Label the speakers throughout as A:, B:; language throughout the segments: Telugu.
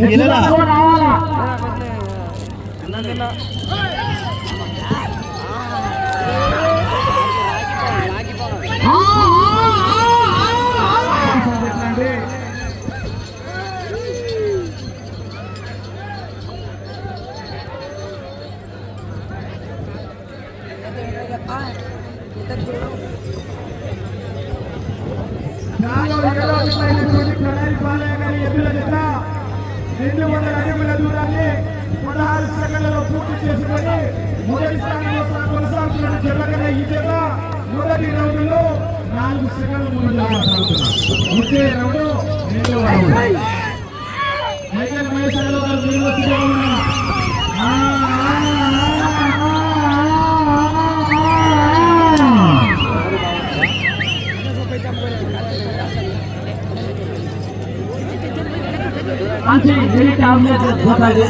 A: ఖచ్చితంగా రావాలా ఆ, ఆ, ఆ, ఆ, ఆ.
B: రెండు వందల అడుగుల దూరాన్ని పదహారు సెకండ్లలో పూర్తి చేసుకొని మొదటి స్థానంలో కొనసాగుతున్న జరగన ఈ జత మొదటి రౌండ్లో నాలుగు సెకండ్ల ముందు వచ్చే రౌండ్ రెండవ రౌండ్ మైకేల్ మహేష్ గారు మీరు
A: మంచి ఎలిట్ ఆమ్లెట్ పోతాది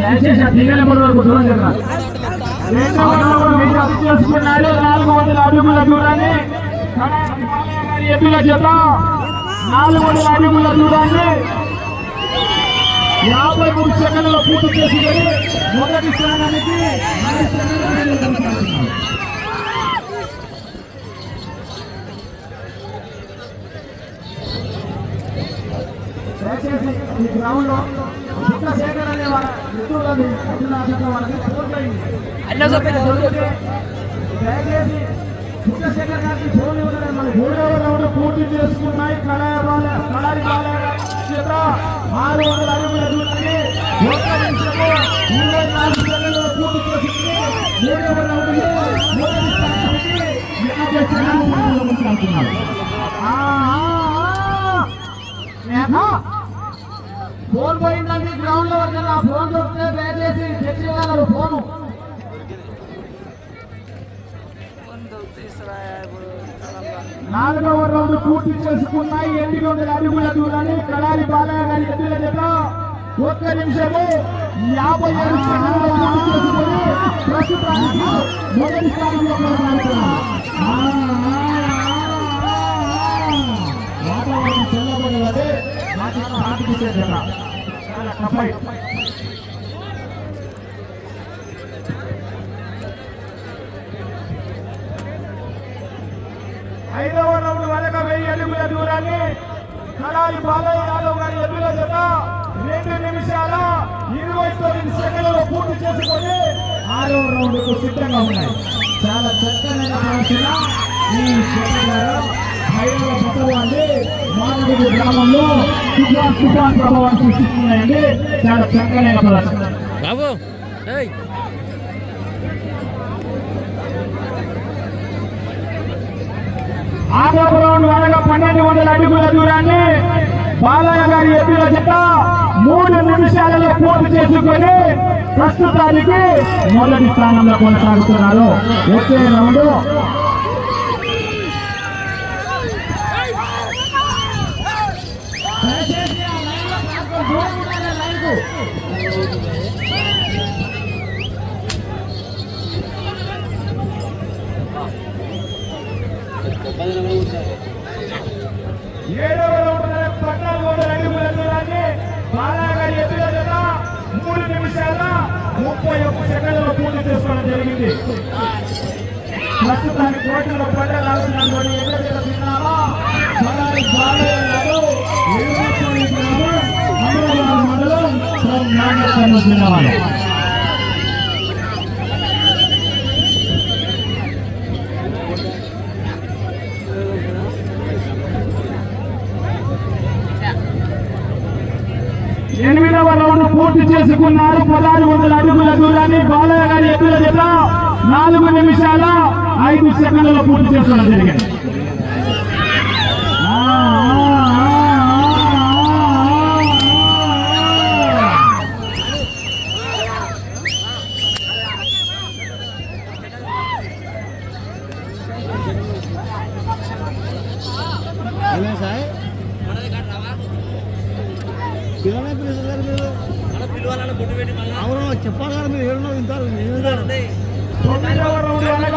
A: దయచేసి ఆ దిగల మూడు వరకు దూరం జరగా
B: చేసుకున్నాడు. నాలుగు వందల అడుగుల దూరాన్ని నాలుగు వందల అడుగుల దూరాన్ని యాభై మూడు సెకండ్లలో పూర్తి చేసుకొని మొదటి స్థానానికి ఆరు సెకండ్ల కొనసాగుతున్నారు. దయచేసి ఈ గ్రౌండ్లో చిత్ర సేకరణ అనే వాళ్ళ ఎద్దులని ఎద్దుల ఆటలో వాళ్ళకి పూర్తయింది చంద్రశేఖర్ గారికి ఫోన్ ఇవ్వడం మన మూడవ రౌండ్ పూర్తి చేసుకున్నాయి కళాయి కళాయి బాల చేత ఆరు వందల అడుగుల దూరాన్ని ఒక్క ఇరవై నాలుగు సెకండ్లలో పూర్తి చేసుకుని మూడవ మొదటి స్థానానికి యాభై ఫోన్ పోయిందండి గ్రౌండ్లో వచ్చిన ఫోన్ దొరికితే దయచేసి తెచ్చి ఇవ్వగలరు ఫోను నాలుగవ రౌండ్ పూర్తి చేసుకున్నాయి. ఎనిమిది వందల అడుగుల దూరాన్ని కళారి బాలయ్య గారి ఎద్దుల చేత ఒక్క నిమిషము యాభై ఏడు సెకండ్లు పూర్తి చేసుకుని ప్రస్తుతానికి మొదటి స్థానంలో వాతావరణం చెల్లబడి అదే నాకు సాధించే జత చాలా టఫ్ ఐదవ రౌండ్ వెనక వెయ్యి అడుగుల దూరాన్ని కళాయి బాలయ్య యాదవ్ గారి ఎదుల జత రెండు నిమిషాల ఇరవై తొమ్మిది సెకండ్లలో పూర్తి చేసుకొని ఆరవ రౌండ్కు సిద్ధంగా ఉన్నాయి. చాలా చక్కనైన కావాల్సిన ఈ శనివారం ఐదవ బసవ మానవుడి గ్రామంలో తుఫాన్ తుఫాన్ ప్రభావం సృష్టిస్తున్నాయండి. చాలా చక్కనైన ప్రదర్శన.
C: బాబు ఆదాపురం
B: ఆరవ వరకు పన్నెండు వందల అడుగుల దూరాన్ని బాలయ్య గారి ఎద్దుల జత మూడు నిమిషాలలో పూర్తి చేసుకొని ప్రస్తుతానికి మొదటి స్థానంలో కొనసాగుతున్నారు. వచ్చే రౌండ్ ఏడవ రౌండ్ పద్నాలుగు వందల అడుగుల దూరాన్ని బాలయ్య గారి మూడు నిమిషాల ముప్పై ఒక్క సెకండ్లలో పూర్తి చేసుకోవడం జరిగింది ప్రస్తుతానికి కోటలో పంటలు ఆడుతున్నటువంటి మండలం నాగేశ్వరం ఎనిమిదవ రౌండ్ తీసుకున్నారు చేసుకున్నారు పదహారు వందల అడుగుల దూరాన్ని బాలయ్య గారి ఎదుల చేత నాలుగు నిమిషాల ఐదు సెకండ్లలో పూర్తి చేసుకోవడం జరిగింది. సార్ ఆ,
D: అవును చెప్పాలి కదా మీరు ఏడున్నో
B: జత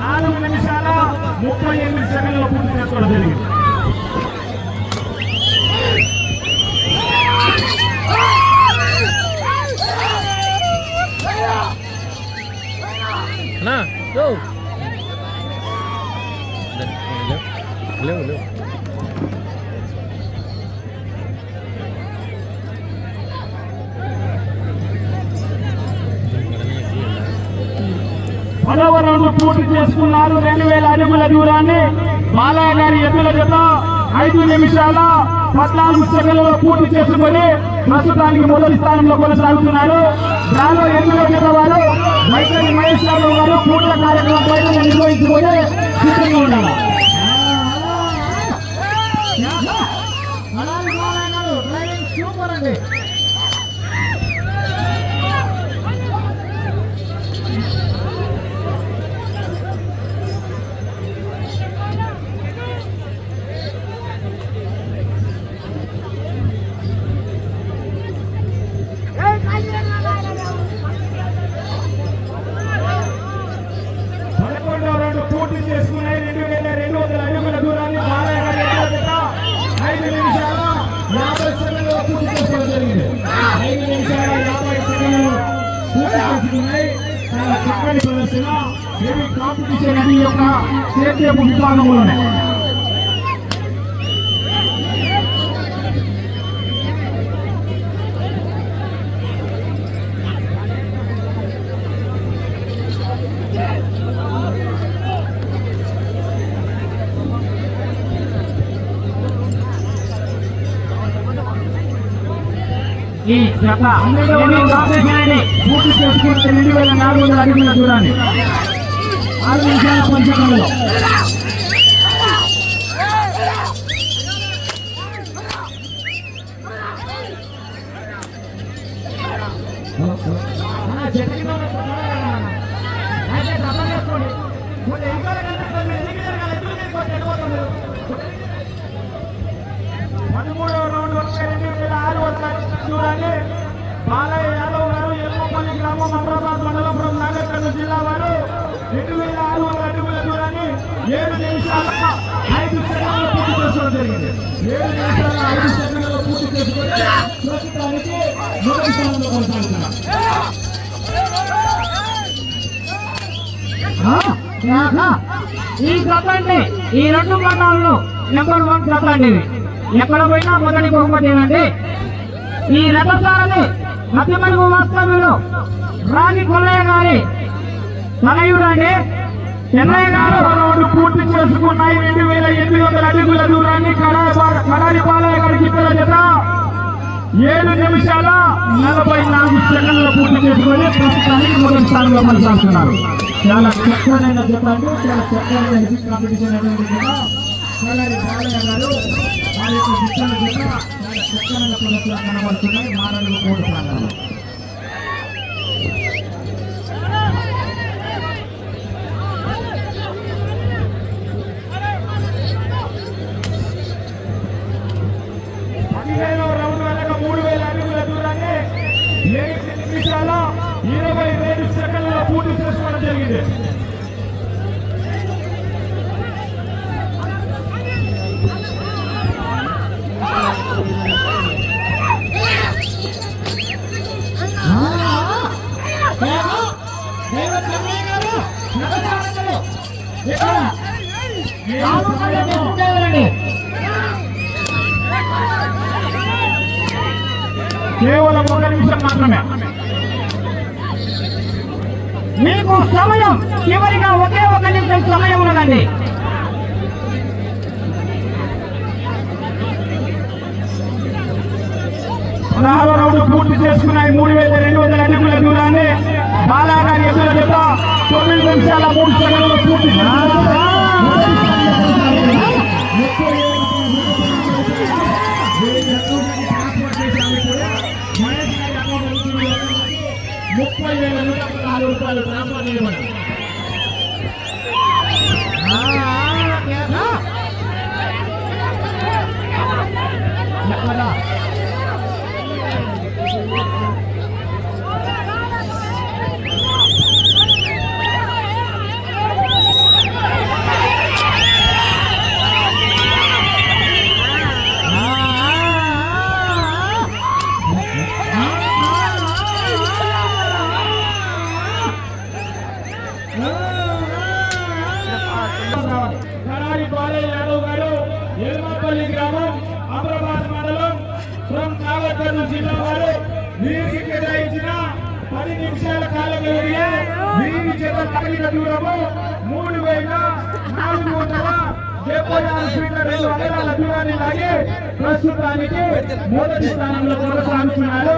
B: నాలుగు నిమిషాల ముప్పై ఎనిమిది సెకండ్లలో రౌండ్ పూర్తి చేసుకున్నారు. రెండు వేల అడుగుల దూరాన్ని బాలయ్య గారి ఎద్దుల జత ఐదు నిమిషాల పద్నాలుగు సెకండ్లలో పూర్తి చేసుకొని ప్రస్తుతానికి మొదటి స్థానంలో కొనసాగుతున్నారు. దానిలో ఎద్దుల జత వారు మైత్రి మహేశ్వరరావు గారు పూర్తి కార్యక్రమం నిర్వహించుకొని సిద్ధంగా ఉన్నారు. పూర్తి చేసుకోవడం జరిగింది ఐదు నిమిషాల యాభై సెకండ్లు పూర్తి అవుతున్నాయి చాలా చక్కని ప్రదర్శన ఏమి కాంపిటీషన్ అది యొక్క సేద్యపు విభాగంలోనే ఈ జత పూర్తి చేసుకుంటే రెండు వేల నాలుగు వందల అడుగుల దూరాన్ని ఆరు నిమిషాల పంచకంలో. చూడాలి బాలయ్య యాదవ్ గారు ఎల్లపల్లి గ్రామం అమరాబాద్ మండలపురం నాగర్కర్నూలు జిల్లా వారు. రెండు వేల ఆరు వందల అడుగుల దూరాన్ని ఏడు నిమిషాల ఐదు సెకండ్లు పూర్తి చేసుకోవడం జరిగింది. ఏడు నిమిషాల ఐదు సెకండ్లు పూర్తి చేసుకొని ప్రస్తుతానికి మొదటి స్థానంలో కొనసాగుతున్నారు
A: ఈ కథ ఈ రెండు మండలాల్లో నెంబర్ వన్ కథ అండి ఎక్కడ పోయినా మొదటి బహుమతి ఏనండి ఈ రథసారథి మధ్యమడుగు వాస్తవ్యులు రాణి కొల్లయ్య గారి తనయుడు అండి చెన్నయ్య గారు
B: పూర్తి చేసుకున్నాయి రెండు వేల ఎనిమిది వందల అడుగుల దూరాన్ని కడారి బా- బాలయ్య గారి చిత్ర జత. ఏడు నిమిషాల నలభై నాలుగు సెకండ్లు పూర్తి చేసుకొని ప్రస్తుతానికి మొదటి స్థానంలో కొనసాగుతున్నారు. చాలా చక్కనైన జత అండి చాలా చక్కనైన కాంపిటీషన్ అనేది కూడా కడారి బాలయ్య గారు యొక్క గిత్తల జత చాలా చక్కనైన కనబడుతున్నాయి మానవులు కోటి ప్రాంతాలు ఇరవై రెండు సెకండ్ల పూర్తి చేసుకోవడం జరిగింది. కేవలం ఒక నిమిషం మాత్రమే.
A: మీకు సమయం చివరిగా ఒకే ఒక నిమిషం సమయం ఉన్నదండి.
B: పదహారు రౌండ్ పూర్తి చేసుకున్నాయి. మూడు వేల రెండు వందల అడుగుల దూరాన్ని ముప్పై వేల నూట పదహారు రూపాయలు ట్రాన్స్ఫర్ ఫ్రమ్ జిల్లా వారు వీరికి కేటాయించిన పది నిమిషాల కాల వ్యవధిలో మీరు చేత తగిన దూరము మూడు వేల నాలుగు వందల డెబ్బై ఆరు ఫీట్ల రెండు దూరాన్ని లాగి ప్రస్తుతానికి మొదటి స్థానంలో కొనసాగుతున్నారు.